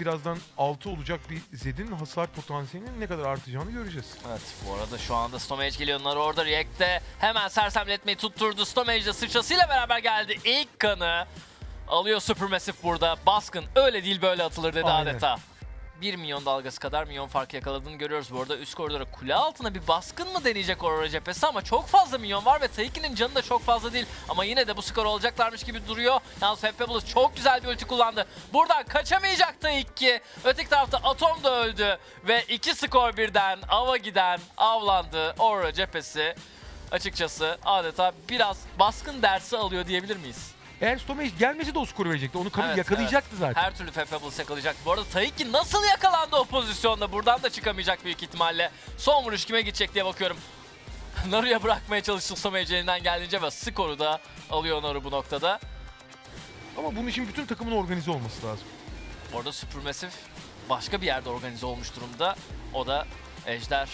birazdan 6 olacak bir Zed'in hasar potansiyelinin ne kadar artacağını göreceğiz. Evet bu arada şu anda Stomage geliyor. Naru orada React'te hemen sersemletmeyi tutturdu. Stomage de sıçrasıyla beraber geldi. İlk kanı alıyor Supermassive burada. Baskın öyle değil böyle atılır dedi Aynen. adeta. 1 milyon dalgası kadar milyon farkı yakaladığını görüyoruz. Bu arada üst koridora kule altına bir baskın mı deneyecek Aurora cephesi ama çok fazla milyon var ve Taiki'nin canı da çok fazla değil. Ama yine de bu skor olacaklarmış gibi duruyor. Yalnız Fabulous çok güzel bir ulti kullandı. Buradan kaçamayacak Taiki. Öteki tarafta Atom da öldü ve iki skor birden ava giden avlandı Aurora cephesi. Açıkçası adeta biraz baskın dersi alıyor diyebilir miyiz? Eğer Stomage gelmesi de o skoru verecekti. Onu kabul Evet, yakalayacaktı zaten. Her türlü Fabulous yakalayacak. Bu arada Taiki nasıl yakalandı o pozisyonda? Buradan da çıkamayacak büyük ihtimalle. Son vuruş kime gidecek diye bakıyorum. Naru'ya bırakmaya çalıştı Stomage elinden geldiğince ve skoru da alıyor Naru bu noktada. Ama bunun için bütün takımın organize olması lazım. Orada Supermassive başka bir yerde organize olmuş durumda. O da Ejder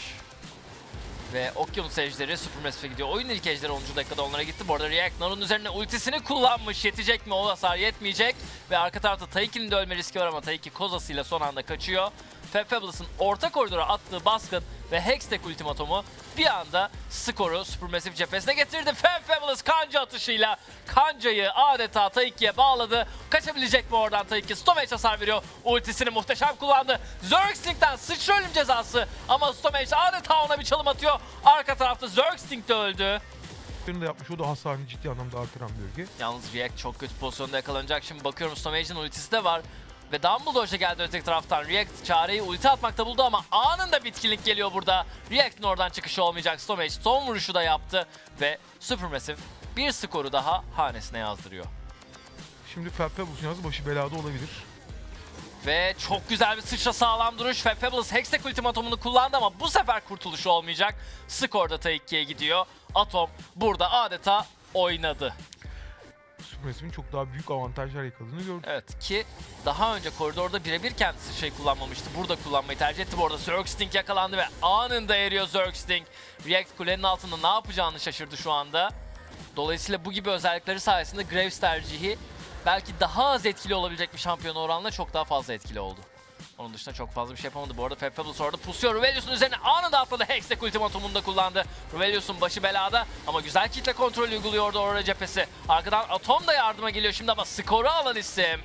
ve Okyanus Ejderi Supermassive'e gidiyor. Oyunun ilk ejderi 10. dakikada onlara gitti. Bu arada React Naru'nun üzerine ultisini kullanmış. Yetecek mi? O hasar yetmeyecek. Ve arka tarafta Taiki'nin de ölme riski var ama Taiki kozasıyla son anda kaçıyor. Fab Fabulous'ın orta koridora attığı baskın ve Hextech ultimatomu bir anda skoru Supermassive cephesine getirdi. Fab Fabulous kanca atışıyla kancayı adeta Taiki'ye bağladı. Kaçabilecek mi oradan Taiki? Stomage hasar veriyor. Ultisini muhteşem kullandı. Zergsting'den sıçra ölüm cezası ama Stomage adeta ona bir çalım atıyor. Arka tarafta Zergsting de öldü. Senin de yapmış o da hasarını ciddi anlamda artıran bölge. Yalnız React çok kötü pozisyonda yakalanacak. Şimdi bakıyorum Stomage'in ultisi de var. Ve Dumbledore geldi öteki taraftan. React çareyi ulti atmakta buldu ama anında bitkinlik geliyor burada. React'in oradan çıkışı olmayacak. Stomage son vuruşu da yaptı. Ve Supermassive bir skoru daha hanesine yazdırıyor. Şimdi Felpebus'un yalnız başı belada olabilir. Ve çok güzel bir sıçra sağlam duruş. Fab Fabulous Hextech ultimatomunu kullandı ama bu sefer kurtuluşu olmayacak. Skor da Taiki'ye gidiyor. Atom burada adeta oynadı. Supermassive'in çok daha büyük avantajlar yakaladığını gördük. Evet ki daha önce koridorda birebir kendisi şey kullanmamıştı. Burada kullanmayı tercih etti. Bu arada Zergsting yakalandı ve anında eriyor Zergsting. React kulenin altında ne yapacağını şaşırdı şu anda. Dolayısıyla bu gibi özellikleri sayesinde Graves tercihi belki daha az etkili olabilecek bir şampiyon oranla çok daha fazla etkili oldu. Onun dışında çok fazla bir şey yapamadı. Bu arada Fab Fabulous orada pusuyor. Ruvelius'un üzerine anında atladı. Hextech ultimatumunu da kullandı. Ruvelius'un başı belada ama güzel kitle kontrolü uyguluyordu Aurora cephesi. Arkadan Atom da yardıma geliyor şimdi ama skoru alan isim.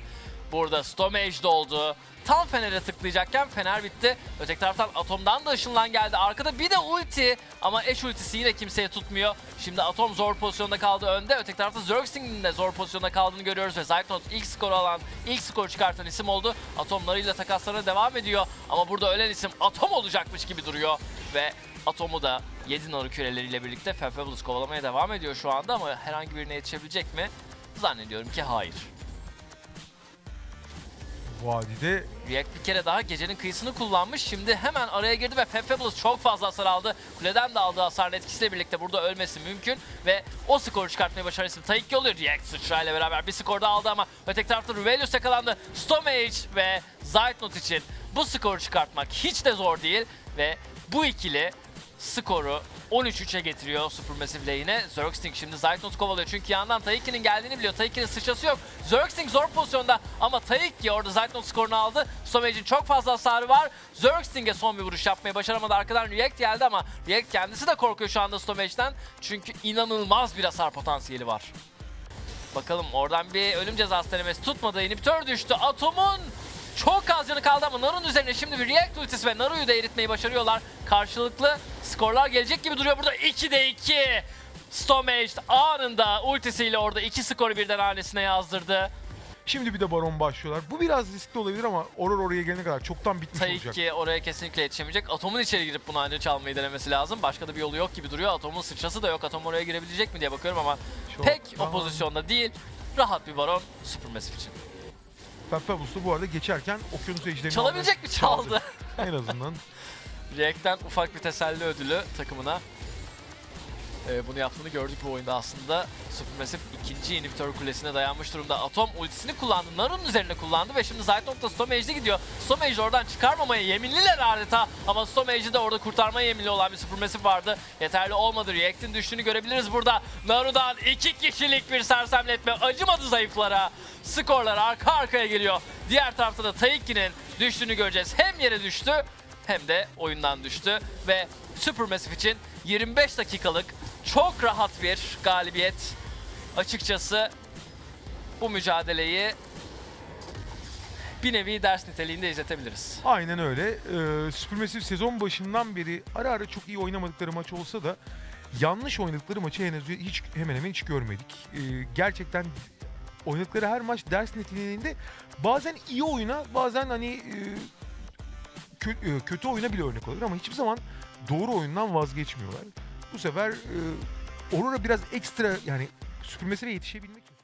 Burada Stomage doldu. Tam Fener'e tıklayacakken Fener bitti. Öteki taraftan Atom'dan da ışınlan geldi. Arkada bir de ulti ama eş ultisi yine kimseye tutmuyor. Şimdi Atom zor pozisyonda kaldı önde. Öteki tarafta Zergsting'in de zor pozisyonda kaldığını görüyoruz ve Zyklon ilk skoru alan, ilk skoru çıkartan isim oldu. Atomlarıyla takaslarına devam ediyor. Ama burada ölen isim Atom olacakmış gibi duruyor. Ve Atom'u da 7 naru küreleriyle birlikte Fabulous kovalamaya devam ediyor şu anda ama herhangi birine yetişebilecek mi? Zannediyorum ki hayır. Vadide React bir kere daha gecenin kıyısını kullanmış. Şimdi hemen araya girdi ve Fab Fabulous çok fazla hasar aldı. Kuleden de aldığı hasarın etkisiyle birlikte burada ölmesi mümkün. Ve o skoru çıkartmayı başaran isim Taiki oluyor. React sıçrayla beraber bir skor da aldı ama öteki tarafta Ruvelius yakalandı. Stomage ve Zeitnot için bu skoru çıkartmak hiç de zor değil. Ve bu ikili skoru 13-3'e getiriyor Supermassive lane'e. Zergsting şimdi Zeitnot kovalıyor çünkü yandan Taiki'nin geldiğini biliyor. Taiki'nin sıçrası yok. Zergsting zor pozisyonda ama Taiki orada Zeitnot skorunu aldı. Stomage'in çok fazla hasarı var. Zergsting'e son bir vuruş yapmayı başaramadı. Arkadan React geldi ama React kendisi de korkuyor şu anda Stomage'den. Çünkü inanılmaz bir hasar potansiyeli var. Bakalım oradan bir ölüm cezası denemesi tutmadı. İnhibitör düştü. Atom'un çok az canı kaldı ama Naru'nun üzerine şimdi bir React ultisi ve Naru'yu da eritmeyi başarıyorlar. Karşılıklı skorlar gelecek gibi duruyor. Burada 2'de 2. Stomage anında ultisiyle orada iki skoru birden hanesine yazdırdı. şimdi bir de Baron başlıyorlar. Bu biraz riskli olabilir ama Aurora oraya gelene kadar çoktan bitmiş olacak. Taiki oraya kesinlikle yetişemeyecek. Atom'un içeri girip bunu ancak çalmayı denemesi lazım. Başka da bir yolu yok gibi duruyor. Atom'un sıçrası da yok. Atom oraya girebilecek mi diye bakıyorum ama Çok pek o pozisyonda değil. Rahat bir baron Supermassive için. Felpebus da bu arada geçerken okyanus ejderini Çalabilecek mi? Çaldı. en azından. React'ten ufak bir teselli ödülü takımına. E, bunu yaptığını gördük bu oyunda aslında. Supermassive ikinci inhibitör kulesine dayanmış durumda. Atom ultisini kullandı. Naru'nun üzerine kullandı ve şimdi Zaytnok'ta Stomage'de gidiyor. Stomage oradan çıkarmamaya yeminliler adeta. Ama Stomage'i de orada kurtarmaya yeminli olan bir Supermassive vardı. Yeterli olmadı. React'in düştüğünü görebiliriz burada. Naru'dan iki kişilik bir sersemletme acımadı zayıflara. Skorlar arka arkaya geliyor. Diğer tarafta da Taiki'nin düştüğünü göreceğiz. Hem yere düştü hem de oyundan düştü ve Supermassive için 25 dakikalık çok rahat bir galibiyet. Açıkçası bu mücadeleyi bir nevi ders niteliğinde izletebiliriz. Aynen öyle. Ee, Supermassive sezon başından beri ara ara çok iyi oynamadıkları maç olsa da yanlış oynadıkları maçı henüz hiç hemen hemen hiç görmedik. Ee, gerçekten oynadıkları her maç ders niteliğinde bazen iyi oyuna bazen hani e, kö- e, kötü oyuna bile örnek oluyor ama hiçbir zaman doğru oyundan vazgeçmiyorlar. Bu sefer e, Aurora biraz ekstra yani Supermassive'e yetişebilmek